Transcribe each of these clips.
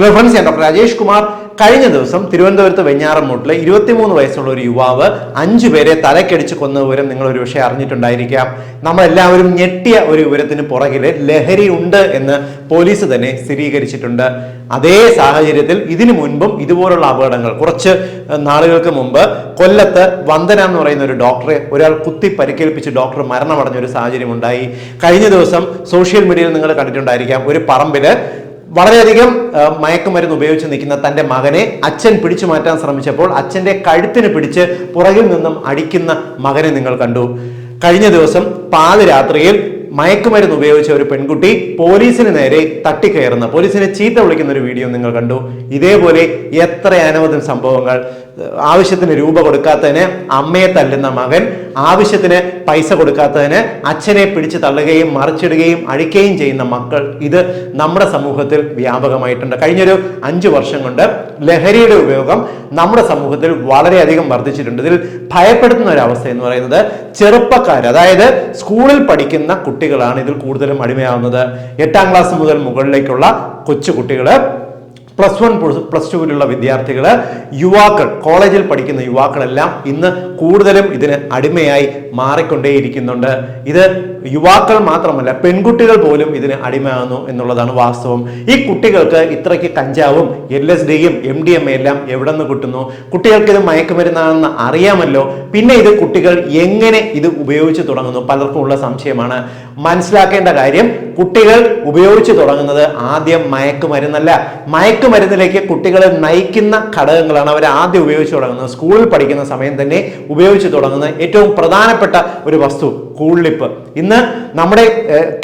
Hello friends ഞാൻ doctor Rajesh Kumar. കഴിഞ്ഞ ദിവസം തിരുവനന്തപുരത്ത് വെഞ്ഞാറമ്മൂട്ടിലെ ഇരുപത്തിമൂന്ന് വയസ്സുള്ള ഒരു യുവാവ് അഞ്ചു പേരെ തലക്കടിച്ച് കൊന്ന വിവരം നിങ്ങൾ ഒരു പക്ഷേ അറിഞ്ഞിട്ടുണ്ടായിരിക്കാം. നമ്മളെല്ലാവരും ഞെട്ടിയ ഒരു വിവരത്തിന് പുറകിൽ ലഹരി ഉണ്ട് എന്ന് പോലീസ് തന്നെ സ്ഥിരീകരിച്ചിട്ടുണ്ട്. അതേ സാഹചര്യത്തിൽ ഇതിനു മുൻപും ഇതുപോലുള്ള അപകടങ്ങൾ കുറച്ച് നാളുകൾക്ക് മുമ്പ് കൊല്ലത്ത് വന്ദന എന്ന് പറയുന്ന ഒരു ഡോക്ടറെ ഒരാൾ കുത്തി പരിക്കേൽപ്പിച്ച് ഡോക്ടർ മരണമടഞ്ഞ ഒരു സാഹചര്യം ഉണ്ടായി കഴിഞ്ഞ ദിവസം സോഷ്യൽ മീഡിയയിൽ നിങ്ങൾ കണ്ടിട്ടുണ്ടായിരിക്കാം. ഒരു പറമ്പിൽ വളരെയധികം മയക്കുമരുന്ന് ഉപയോഗിച്ച് നിൽക്കുന്ന തന്റെ മകനെ അച്ഛൻ പിടിച്ചു മാറ്റാൻ ശ്രമിച്ചപ്പോൾ അച്ഛന്റെ കഴുത്തിന് പിടിച്ച് പുറകിൽ നിന്നും അടിക്കുന്ന മകനെ നിങ്ങൾ കണ്ടു. കഴിഞ്ഞ ദിവസം പാതിരാത്രിയിൽ മയക്കുമരുന്ന് ഉപയോഗിച്ച ഒരു പെൺകുട്ടി പോലീസിന് നേരെ തട്ടിക്കയറുന്ന പോലീസിനെ ചീത്ത വിളിക്കുന്ന ഒരു വീഡിയോ നിങ്ങൾ കണ്ടു. ഇതേപോലെ എത്ര അനവധി സംഭവങ്ങൾ. ആവശ്യത്തിന് രൂപ കൊടുക്കാത്തതിന് അമ്മയെ തല്ലുന്ന മകൻ ആവശ്യത്തിന് പൈസ കൊടുക്കാത്തതിന് അച്ഛനെ പിടിച്ചു തള്ളുകയും മറിച്ചിടുകയും അഴിക്കുകയും ചെയ്യുന്ന മക്കൾ. ഇത് നമ്മുടെ സമൂഹത്തിൽ വ്യാപകമായിട്ടുണ്ട്. കഴിഞ്ഞൊരു അഞ്ചു വർഷം കൊണ്ട് ലഹരിയുടെ ഉപയോഗം നമ്മുടെ സമൂഹത്തിൽ വളരെയധികം വർദ്ധിച്ചിട്ടുണ്ട്. ഇതിൽ ഭയപ്പെടുത്തുന്ന ഒരു അവസ്ഥ എന്ന് പറയുന്നത് ചെറുപ്പക്കാർ അതായത് സ്കൂളിൽ പഠിക്കുന്ന കുട്ടികളാണ് ഇതിൽ കൂടുതലും അടിമയാവുന്നത്. എട്ടാം ക്ലാസ് മുതൽ മുകളിലേക്കുള്ള കൊച്ചു കുട്ടികൾ പ്ലസ് വൺ പ്ലസ് ടുവിലുള്ള വിദ്യാർത്ഥികൾ യുവാക്കൾ കോളേജിൽ പഠിക്കുന്ന യുവാക്കളെല്ലാം ഇന്ന് കൂടുതലും ഇതിന് അടിമയായി മാറിക്കൊണ്ടേയിരിക്കുന്നുണ്ട്. ഇത് യുവാക്കൾ മാത്രമല്ല പെൺകുട്ടികൾ പോലും ഇതിന് അടിമയാകുന്നു എന്നുള്ളതാണ് വാസ്തവം. ഈ കുട്ടികൾക്ക് ഇത്രയ്ക്ക് കഞ്ചാവും എൽ എസ് ഡിയും എം ഡി എം എല്ലാം എവിടെ നിന്ന് കിട്ടുന്നു? കുട്ടികൾക്ക് ഇത് മയക്കുമരുന്നാണെന്ന് അറിയാമല്ലോ. പിന്നെ ഇത് കുട്ടികൾ എങ്ങനെ ഇത് ഉപയോഗിച്ച് തുടങ്ങുന്നു? പലർക്കും ഉള്ള സംശയമാണ്. മനസ്സിലാക്കേണ്ട കാര്യം കുട്ടികൾ ഉപയോഗിച്ച് തുടങ്ങുന്നത് ആദ്യം മയക്കുമരുന്നല്ല. മയക്കുമരുന്നിലേക്ക് കുട്ടികളെ നയിക്കുന്ന ഘടകങ്ങളാണ് അവർ ആദ്യം ഉപയോഗിച്ച് തുടങ്ങുന്നത്. സ്കൂളിൽ പഠിക്കുന്ന സമയം തന്നെ ഉപയോഗിച്ച് തുടങ്ങുന്ന ഏറ്റവും പ്രധാനപ്പെട്ട ഒരു വസ്തു കൂളിപ്പ് ഇന്ന് നമ്മുടെ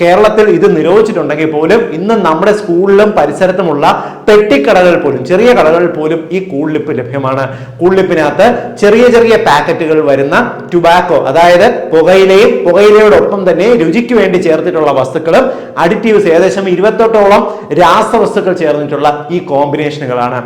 കേരളത്തിൽ ഇത് നിരോധിച്ചിട്ടുണ്ടെങ്കിൽ പോലും ഇന്ന് നമ്മുടെ സ്കൂളിലും പരിസരത്തുമുള്ള പെട്ടിക്കടകൾ പോലും ചെറിയ കടകളിൽ പോലും ഈ കൂളിപ്പ് ലഭ്യമാണ്. കൂളിപ്പിനകത്ത് ചെറിയ ചെറിയ പാക്കറ്റുകൾ വരുന്ന ടുബാക്കോ അതായത് പുകയിലയും പുകയിലയോടൊപ്പം തന്നെ രുചിക്ക് വേണ്ടി ചേർത്തിട്ടുള്ള വസ്തുക്കളും അഡിറ്റീവ്സ് ഏകദേശം ഇരുപത്തെട്ടോളം രാസവസ്തുക്കൾ ചേർന്നിട്ടുള്ള ഈ കോമ്പിനേഷനുകളാണ്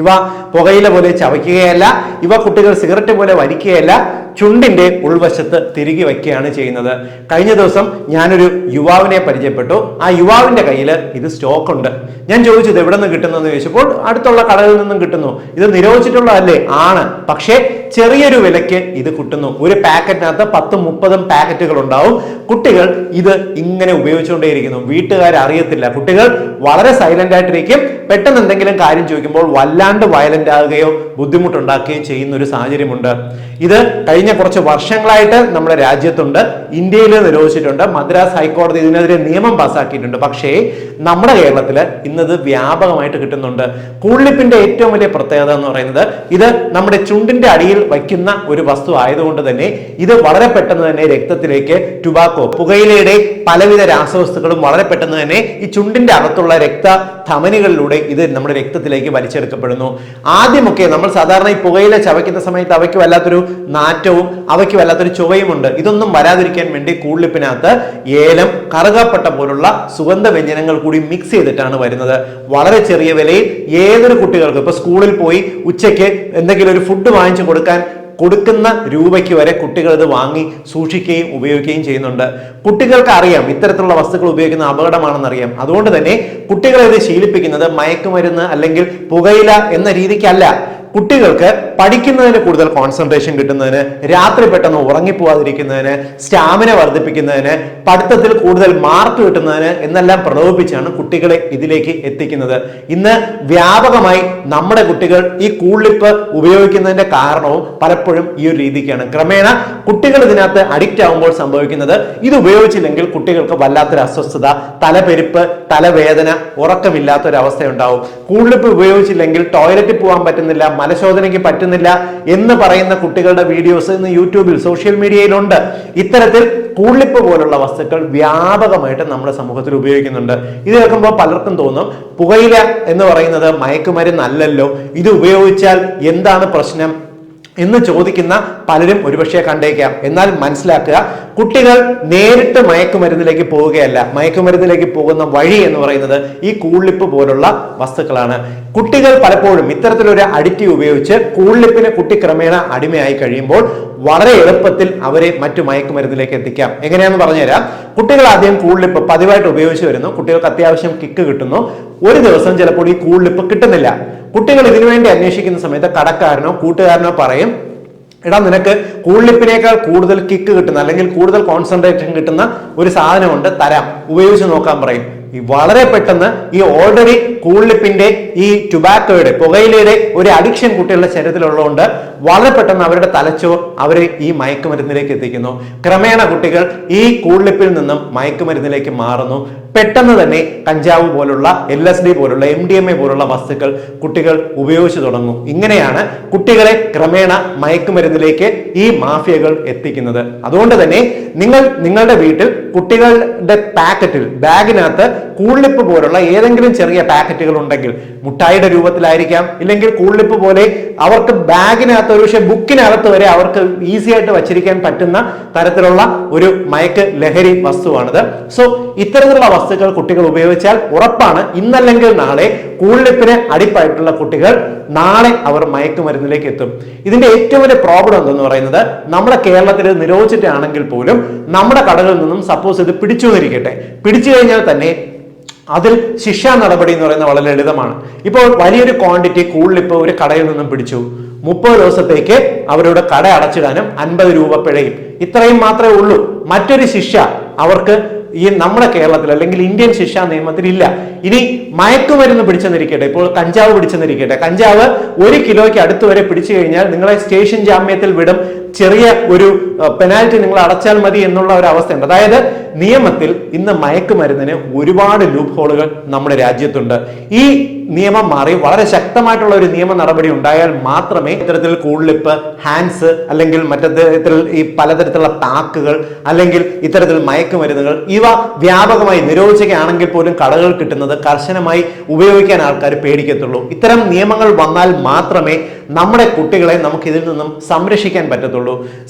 ഇവ പുകയില പോലെ ചവയ്ക്കുകയല്ല ഇവ കുട്ടികൾ സിഗരറ്റ് പോലെ വലിക്കുകയല്ല ചുണ്ടിന്റെ ഉൾവശത്ത് തിരികെ വയ്ക്കുകയാണ് ചെയ്യുന്നത്. കഴിഞ്ഞ ദിവസം ഞാനൊരു യുവാവിനെ പരിചയപ്പെട്ടു. ആ യുവാവിന്റെ കയ്യിൽ ഇത് സ്റ്റോക്ക് ഉണ്ട്. ഞാൻ ചോദിച്ചത് എവിടെ നിന്ന് കിട്ടുന്നതെന്ന് ചോദിച്ചപ്പോൾ അടുത്തുള്ള കടകളിൽ നിന്നും കിട്ടുന്നു. ഇത് നിരോധിച്ചിട്ടുള്ളതല്ലേ? ആണ്. പക്ഷേ ചെറിയൊരു വിലയ്ക്ക് ഇത് കിട്ടുന്നു. ഒരു പാക്കറ്റിനകത്ത് പത്തും മുപ്പതും പാക്കറ്റുകൾ ഉണ്ടാവും. കുട്ടികൾ ഇത് ഇങ്ങനെ ഉപയോഗിച്ചുകൊണ്ടേയിരിക്കുന്നു. വീട്ടുകാർ അറിയത്തില്ല കുട്ടികൾ വളരെ സൈലന്റ് ആയിട്ടിരിക്കും. പെട്ടെന്ന് എന്തെങ്കിലും കാര്യം ചോദിക്കുമ്പോൾ വല്ലാണ്ട് വയലന്റ് ആകുകയോ ബുദ്ധിമുട്ടുണ്ടാക്കുകയോ ചെയ്യുന്ന ഒരു സാഹചര്യമുണ്ട്. ഇത് കഴിഞ്ഞ കുറച്ച് വർഷങ്ങളായിട്ട് നമ്മുടെ രാജ്യത്തുണ്ട്. ഇന്ത്യയിൽ നിരോധിച്ചിട്ടുണ്ട്. മദ്രാസ് ഹൈക്കോടതി ഇതിനെതിരെ നിയമം പാസ്സാക്കിയിട്ടുണ്ട് പക്ഷേ നമ്മുടെ കേരളത്തിൽ ഇന്നത് വ്യാപകമായിട്ട് കിട്ടുന്നുണ്ട്. കൂളിപ്പിന്റെ ഏറ്റവും വലിയ പ്രത്യേകത എന്ന് പറയുന്നത് ഇത് നമ്മുടെ ചുണ്ടിന്റെ അടിയിൽ വയ്ക്കുന്ന ഒരു വസ്തു ആയതുകൊണ്ട് തന്നെ ഇത് വളരെ പെട്ടെന്ന് തന്നെ രക്തത്തിലേക്ക് ടുബാക്കോ പുകയിലയുടെ പലവിധ രാസവസ്തുക്കളും വളരെ പെട്ടെന്ന് തന്നെ ഈ ചുണ്ടിന്റെ അകത്തുള്ള രക്ത ധമനികളിലൂടെ ഇത് നമ്മുടെ രക്തത്തിലേക്ക് വലിച്ചെടുക്കപ്പെടുന്നു. ആദ്യമൊക്കെ നമ്മൾ സാധാരണ ഈ പുകയില ചവയ്ക്കുന്ന സമയത്ത് അവയ്ക്ക് വല്ലാത്തൊരു നാറ്റവും അവയ്ക്ക് വല്ലാത്തൊരു ചുവയുമുണ്ട് ഇതൊന്നും വരാതിരിക്കാൻ വേണ്ടി കൂളിപ്പിനകത്ത് ഏലം കറുകപ്പട്ട പോലുള്ള സുഗന്ധ വ്യഞ്ജനങ്ങൾ കൂടി മിക്സ് ചെയ്തിട്ടാണ് വരുന്നത്. വളരെ ചെറിയ വിലയിൽ ഏതൊരു കുട്ടികൾക്കും ഇപ്പൊ സ്കൂളിൽ പോയി ഉച്ചയ്ക്ക് എന്തെങ്കിലും ഒരു ഫുഡ് വാങ്ങിച്ചു കൊടുക്കാൻ കൊടുക്കുന്ന രൂപയ്ക്ക് വരെ കുട്ടികൾ ഇത് വാങ്ങി സൂക്ഷിക്കുകയും ഉപയോഗിക്കുകയും ചെയ്യുന്നുണ്ട്. കുട്ടികൾക്ക് അറിയാം ഇത്തരത്തിലുള്ള വസ്തുക്കൾ ഉപയോഗിക്കുന്ന അപകടമാണെന്ന് അറിയാം അതുകൊണ്ട് തന്നെ കുട്ടികളെ ഇത് ശീലിപ്പിക്കുന്നത് മയക്കുമരുന്ന് അല്ലെങ്കിൽ പുകയില എന്ന രീതിക്കല്ല. കുട്ടികൾക്ക് പഠിക്കുന്നതിന് കൂടുതൽ കോൺസെൻട്രേഷൻ കിട്ടുന്നതിന് രാത്രി പെട്ടെന്ന് ഉറങ്ങിപ്പോവാതിരിക്കുന്നതിന് സ്റ്റാമിന വർദ്ധിപ്പിക്കുന്നതിന് പഠിത്തത്തിൽ കൂടുതൽ മാർക്ക് കിട്ടുന്നതിന് എന്നെല്ലാം പ്രലോഭിപ്പിച്ചാണ് കുട്ടികളെ ഇതിലേക്ക് എത്തിക്കുന്നത്. ഇന്ന് വ്യാപകമായി നമ്മുടെ കുട്ടികൾ ഈ കൂളിപ്പ് ഉപയോഗിക്കുന്നതിന്റെ കാരണവും പലപ്പോഴും ഈ ഒരു രീതിക്കാണ്. ക്രമേണ കുട്ടികൾ ഇതിനകത്ത് അഡിക്റ്റ് ആകുമ്പോൾ സംഭവിക്കുന്നത് ഇത് ഉപയോഗിച്ചില്ലെങ്കിൽ കുട്ടികൾക്ക് വല്ലാത്തൊരു അസ്വസ്ഥത തലപെരുപ്പ് തലവേദന ഉറക്കമില്ലാത്തൊരവസ്ഥ ഉണ്ടാവും കൂളിപ്പ് ഉപയോഗിച്ചില്ലെങ്കിൽ ടോയ്ലറ്റിൽ പോകാൻ പറ്റുന്നില്ല മലശോധനയ്ക്ക് പറ്റുന്നില്ല എന്ന് പറയുന്ന കുട്ടികളുടെ വീഡിയോസ് ഇന്ന് യൂട്യൂബിൽ സോഷ്യൽ മീഡിയയിലുണ്ട്. ഇത്തരത്തിൽ കൂളിപ്പ് പോലുള്ള വസ്തുക്കൾ വ്യാപകമായിട്ട് നമ്മുടെ സമൂഹത്തിൽ ഉപയോഗിക്കുന്നുണ്ട്. ഇത് കേൾക്കുമ്പോൾ പലർക്കും തോന്നും പുകയില എന്ന് പറയുന്നത് മയക്കുമരുന്നല്ലല്ലോ. ഇത് ഉപയോഗിച്ചാൽ എന്താണ് പ്രശ്നം? എന്ന് ചോദിക്കുന്ന പലരും ഒരുപക്ഷെ കണ്ടേക്കാം. എന്നാൽ മനസ്സിലാക്കുക കുട്ടികൾ നേരിട്ട് മയക്കുമരുന്നിലേക്ക് പോവുകയല്ല. മയക്കുമരുന്നിലേക്ക് പോകുന്ന വഴി എന്ന് പറയുന്നത് ഈ കൂളിപ്പ് പോലുള്ള വസ്തുക്കളാണ്. കുട്ടികൾ പലപ്പോഴും ഇത്തരത്തിലൊരു അഡിറ്റീവ് ഉപയോഗിച്ച് കൂളിപ്പിന് കുട്ടി ക്രമേണ അടിമയായി കഴിയുമ്പോൾ വളരെ എളുപ്പത്തിൽ അവരെ മറ്റു മയക്കുമരുന്നിലേക്ക് എത്തിക്കാം. എങ്ങനെയാണെന്ന് പറഞ്ഞുതരാം. കുട്ടികൾ ആദ്യം കൂളിപ്പ് പതിവായിട്ട് ഉപയോഗിച്ച് വരുന്നു. കുട്ടികൾക്ക് അത്യാവശ്യം കിക്ക് കിട്ടുന്നു. ഒരു ദിവസം ചിലപ്പോൾ ഈ കൂളിപ്പ് കിട്ടുന്നില്ല. കുട്ടികൾ ഇതിനുവേണ്ടി അന്വേഷിക്കുന്ന സമയത്ത് കടക്കാരനോ കൂട്ടുകാരനോ പറയും എടാ നിനക്ക് കൂളിപ്പിനേക്കാൾ കൂടുതൽ കിക്ക് കിട്ടുന്ന അല്ലെങ്കിൽ കൂടുതൽ കോൺസെൻട്രേഷൻ കിട്ടുന്ന ഒരു സാധനമുണ്ട് തരാം. ഉപയോഗിച്ച് നോക്കാൻ പറയും. ഈ വളരെ പെട്ടെന്ന് ഈ ഓൾറെഡി കൂളിപ്പിന്റെ ഈ ടുബാക്കോയുടെ പുകയിലയുടെ ഒരു അഡിക്ഷൻ കുട്ടികളുടെ ശരീരത്തിലുള്ളതുകൊണ്ട് വളരെ പെട്ടെന്ന് അവരുടെ തലച്ചോർ അവരെ ഈ മയക്കുമരുന്നിലേക്ക് എത്തിക്കുന്നു. ക്രമേണ കുട്ടികൾ ഈ കൂളിപ്പിൽ നിന്നും മയക്കുമരുന്നിലേക്ക് മാറുന്നു. പെട്ടെന്ന് തന്നെ കഞ്ചാവ് പോലുള്ള എൽ എസ് ഡി പോലുള്ള എം ഡി എം എ പോലുള്ള വസ്തുക്കൾ കുട്ടികൾ ഉപയോഗിച്ചു തുടങ്ങും. ഇങ്ങനെയാണ് കുട്ടികളെ ക്രമേണ മയക്കുമരുന്നിലേക്ക് ഈ മാഫിയകൾ എത്തിക്കുന്നത്. അതുകൊണ്ട് തന്നെ നിങ്ങൾ നിങ്ങളുടെ വീട്ടിൽ കുട്ടികളുടെ പാക്കറ്റിൽ ബാഗിനകത്ത് കൂളിപ്പ് പോലുള്ള ഏതെങ്കിലും ചെറിയ പാക്കറ്റുകൾ ഉണ്ടെങ്കിൽ മുട്ടായിയുടെ രൂപത്തിലായിരിക്കാം. ഇല്ലെങ്കിൽ കൂളിപ്പ് പോലെ അവർക്ക് ബാഗിനകത്ത് ഒരു പക്ഷേ ബുക്കിനകത്ത് വരെ അവർക്ക് ഈസി ആയിട്ട് വച്ചിരിക്കാൻ പറ്റുന്ന തരത്തിലുള്ള ഒരു മയക്ക് ലഹരി വസ്തുവാണിത്. സോ ഇത്തരത്തിലുള്ള വസ്തുക്കൾ കുട്ടികൾ ഉപയോഗിച്ചാൽ ഉറപ്പാണ്. ഇന്നല്ലെങ്കിൽ നാളെ കൂളിപ്പിന് അടിപ്പായിട്ടുള്ള കുട്ടികൾ നാളെ അവർ മയക്കുമരുന്നിലേക്ക് എത്തും. ഇതിന്റെ ഏറ്റവും വലിയ പ്രോബ്ലം എന്തെന്ന് പറയുന്നത് നമ്മുടെ കേരളത്തിൽ നിരോധിച്ചിട്ടാണെങ്കിൽ പോലും നമ്മുടെ കടകളിൽ നിന്നും സപ്പോസ് ഇത് പിടിച്ചു എന്നിരിക്കട്ടെ. പിടിച്ചു കഴിഞ്ഞാൽ തന്നെ അതിൽ ശിക്ഷാ നടപടി എന്ന് പറയുന്നത് വളരെ ലളിതമാണ്. ഇപ്പോൾ വലിയൊരു ക്വാണ്ടിറ്റി കൂളിപ്പ് ഒരു കടയിൽ നിന്നും പിടിച്ചു. മുപ്പത് ദിവസത്തേക്ക് അവരുടെ കട അടച്ചിടാനും അൻപത് രൂപ പിഴയും. ഇത്രയും മാത്രമേ ഉള്ളൂ. മറ്റൊരു ശിക്ഷ അവർക്ക് ഈ നമ്മുടെ കേരളത്തിൽ അല്ലെങ്കിൽ ഇന്ത്യൻ ശിക്ഷാ നിയമത്തിൽ ഇല്ല. ഇനി മയക്കുമരുന്ന് പിടിച്ചെന്നിരിക്കട്ടെ. ഇപ്പോൾ കഞ്ചാവ് പിടിച്ചെന്നിരിക്കട്ടെ. കഞ്ചാവ് ഒരു കിലോയ്ക്ക് അടുത്ത് വരെ പിടിച്ചു കഴിഞ്ഞാൽ നിങ്ങളെ സ്റ്റേഷൻ ജാമ്യത്തിൽ വിടും. ചെറിയ ഒരു പെനാൽറ്റി നിങ്ങൾ അടച്ചാൽ മതി എന്നുള്ള ഒരു അവസ്ഥയുണ്ട്. അതായത് നിയമത്തിൽ ഇന്ന് മയക്കുമരുന്നിന് ഒരുപാട് ലൂപ്പ് ഹോളുകൾ നമ്മുടെ രാജ്യത്തുണ്ട്. ഈ നിയമം മാറി വളരെ ശക്തമായിട്ടുള്ള ഒരു നിയമ നടപടി ഉണ്ടായാൽ മാത്രമേ ഇത്തരത്തിൽ കൂളിപ്പ് ഹാൻഡ്സ് അല്ലെങ്കിൽ മറ്റത്തരത്തിൽ ഈ പലതരത്തിലുള്ള പാക്കുകൾ അല്ലെങ്കിൽ ഇത്തരത്തിൽ മയക്കുമരുന്നുകൾ ഇവ വ്യാപകമായി നിരോധിക്കുകയാണെങ്കിൽ പോലും കടകൾ കിട്ടുന്നത് കർശനമായി ഉപയോഗിക്കാൻ ആൾക്കാർ പേടിക്കത്തുള്ളൂ. ഇത്തരം നിയമങ്ങൾ വന്നാൽ മാത്രമേ നമ്മുടെ കുട്ടികളെ നമുക്ക് ഇതിൽ നിന്നും സംരക്ഷിക്കാൻ പറ്റത്തുള്ളൂ.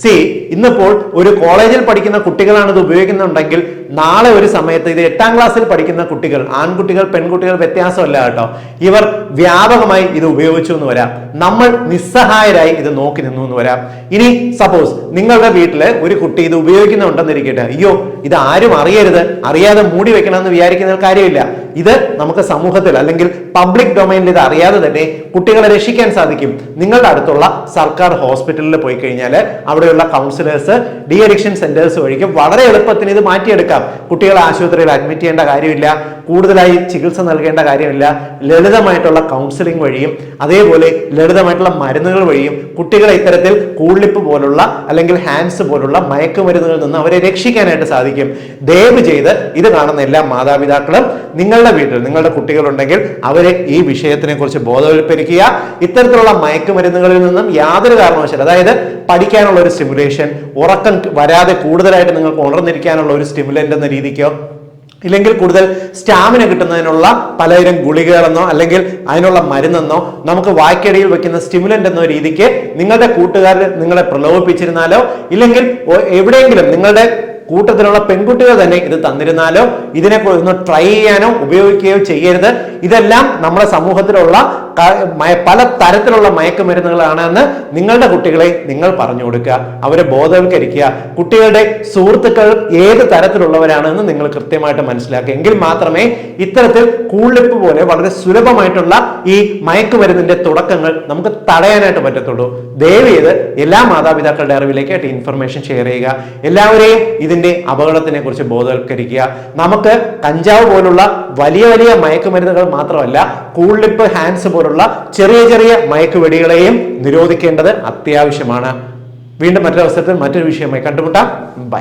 സി ഇന്നിപ്പോൾ ഒരു കോളേജിൽ പഠിക്കുന്ന കുട്ടികളാണ് ഇത് ഉപയോഗിക്കുന്നുണ്ടെങ്കിൽ നാളെ ഒരു സമയത്ത് ഇത് എട്ടാം ക്ലാസ്സിൽ പഠിക്കുന്ന കുട്ടികൾ ആൺകുട്ടികൾ പെൺകുട്ടികൾ വ്യത്യാസമല്ല കേട്ടോ. ഇവർ വ്യാപകമായി ഇത് ഉപയോഗിച്ചു എന്ന് വരാം. നമ്മൾ നിസ്സഹായരായി ഇത് നോക്കി നിന്നു എന്ന് വരാം. ഇനി സപ്പോസ് നിങ്ങളുടെ വീട്ടിൽ ഒരു കുട്ടി ഇത് ഉപയോഗിക്കുന്നുണ്ടെന്നിരിക്കട്ടെ. അയ്യോ ഇത് ആരും അറിയരുത്. അറിയാതെ മൂടി വെക്കണമെന്ന് വിചാരിക്കുന്ന കാര്യമില്ല. ഇത് നമുക്ക് സമൂഹത്തിൽ അല്ലെങ്കിൽ പബ്ലിക് ഡൊമൈനിൽ ഇത് അറിയാതെ തന്നെ കുട്ടികളെ രക്ഷിക്കാൻ സാധിക്കും. നിങ്ങളുടെ അടുത്തുള്ള സർക്കാർ ഹോസ്പിറ്റലിൽ പോയി കഴിഞ്ഞാൽ അവിടെയുള്ള കൗൺസിലേഴ്സ് ഡി അഡിക്ഷൻ സെന്റേഴ്സ് വഴിക്ക് വളരെ എളുപ്പത്തിന് ഇത് മാറ്റിയെടുക്കാം. കുട്ടികളെ ആശുപത്രിയിൽ അഡ്മിറ്റ് ചെയ്യേണ്ട കാര്യമില്ല കൂടുതലായി ചികിത്സ നൽകേണ്ട കാര്യമില്ല ലളിതമായിട്ടുള്ള കൗൺസിലിംഗ് വഴിയും അതേപോലെ ലളിതമായിട്ടുള്ള മരുന്നുകൾ വഴിയും കുട്ടികളെ ഇത്തരത്തിൽ കൂളിപ്പ് പോലുള്ള അല്ലെങ്കിൽ ഹാൻഡ്സ് പോലുള്ള മയക്കുമരുന്നുകളിൽ നിന്ന് അവരെ രക്ഷിക്കാനായിട്ട് സാധിക്കും. ദയവ് ചെയ്ത് ഇത് കാണുന്ന എല്ലാ മാതാപിതാക്കളും നിങ്ങളുടെ വീട്ടിൽ നിങ്ങളുടെ കുട്ടികളുണ്ടെങ്കിൽ അവരെ ഈ വിഷയത്തിനെ കുറിച്ച് ബോധവൽക്കരിക്കുക. ഇത്തരത്തിലുള്ള മയക്കുമരുന്നുകളിൽ നിന്നും യാതൊരു കാരണവശാലും അതായത് പഠിക്കാനുള്ള ഒരു സ്റ്റിമുലേഷൻ ഉറക്കം വരാതെ കൂടുതലായിട്ട് നിങ്ങൾക്ക് ഉണർന്നിരിക്കാനുള്ള ഒരു സ്റ്റിമുലന്റ് എന്ന രീതിക്കോ ഇല്ലെങ്കിൽ കൂടുതൽ സ്റ്റാമിന കിട്ടുന്നതിനുള്ള പലതരം ഗുളികകളെന്നോ അല്ലെങ്കിൽ അതിനുള്ള മരുന്നെന്നോ നമുക്ക് വായ്ക്കടിയിൽ വെക്കുന്ന സ്റ്റിമുലന്റ് എന്ന രീതിക്ക് നിങ്ങളുടെ കൂട്ടുകാർ നിങ്ങളെ പ്രലോഭിപ്പിച്ചിരുന്നാലോ ഇല്ലെങ്കിൽ എവിടെയെങ്കിലും നിങ്ങളുടെ കൂട്ടത്തിലുള്ള പെൺകുട്ടികൾ തന്നെ ഇത് തന്നിരുന്നാലോ ഇതിനെ ഒന്ന് ട്രൈ ചെയ്യാനോ ഉപയോഗിക്കുകയോ ചെയ്യരുത്. ഇതെല്ലാം നമ്മുടെ സമൂഹത്തിലുള്ള പല തരത്തിലുള്ള മയക്കുമരുന്നുകളാണ് എന്ന് നിങ്ങളുടെ കുട്ടികളെ നിങ്ങൾ പറഞ്ഞു കൊടുക്കുക അവരെ ബോധവൽക്കരിക്കുക. കുട്ടികളുടെ സുഹൃത്തുക്കൾ ഏത് തരത്തിലുള്ളവരാണെന്ന് നിങ്ങൾ കൃത്യമായിട്ട് മനസ്സിലാക്കുക. എങ്കിൽ മാത്രമേ ഇത്തരത്തിൽ കൂളിപ്പ് പോലെ വളരെ സുലഭമായിട്ടുള്ള ഈ മയക്കുമരുന്നിന്റെ തുടക്കങ്ങൾ നമുക്ക് തടയാനായിട്ട് പറ്റത്തുള്ളൂ. ദയവ് ചെയ്ത് എല്ലാ മാതാപിതാക്കളുടെ അറിവിലേക്കായിട്ട് ഇൻഫർമേഷൻ ഷെയർ ചെയ്യുക. എല്ലാവരെയും ഇതിന്റെ അപകടത്തിനെ കുറിച്ച് ബോധവൽക്കരിക്കുക. നമുക്ക് കഞ്ചാവ് പോലുള്ള വലിയ വലിയ മയക്കുമരുന്നുകൾ മാത്രമല്ല കൂളിപ്പ് ഹാൻഡ്സ് പോലുള്ള ചെറിയ ചെറിയ മയക്കുവെടികളെയും നിരോധിക്കേണ്ടത് അത്യാവശ്യമാണ്. വീണ്ടും മറ്റൊരവസരത്തിൽ മറ്റൊരു വിഷയമായി കണ്ടുമുട്ടാം. ബൈ.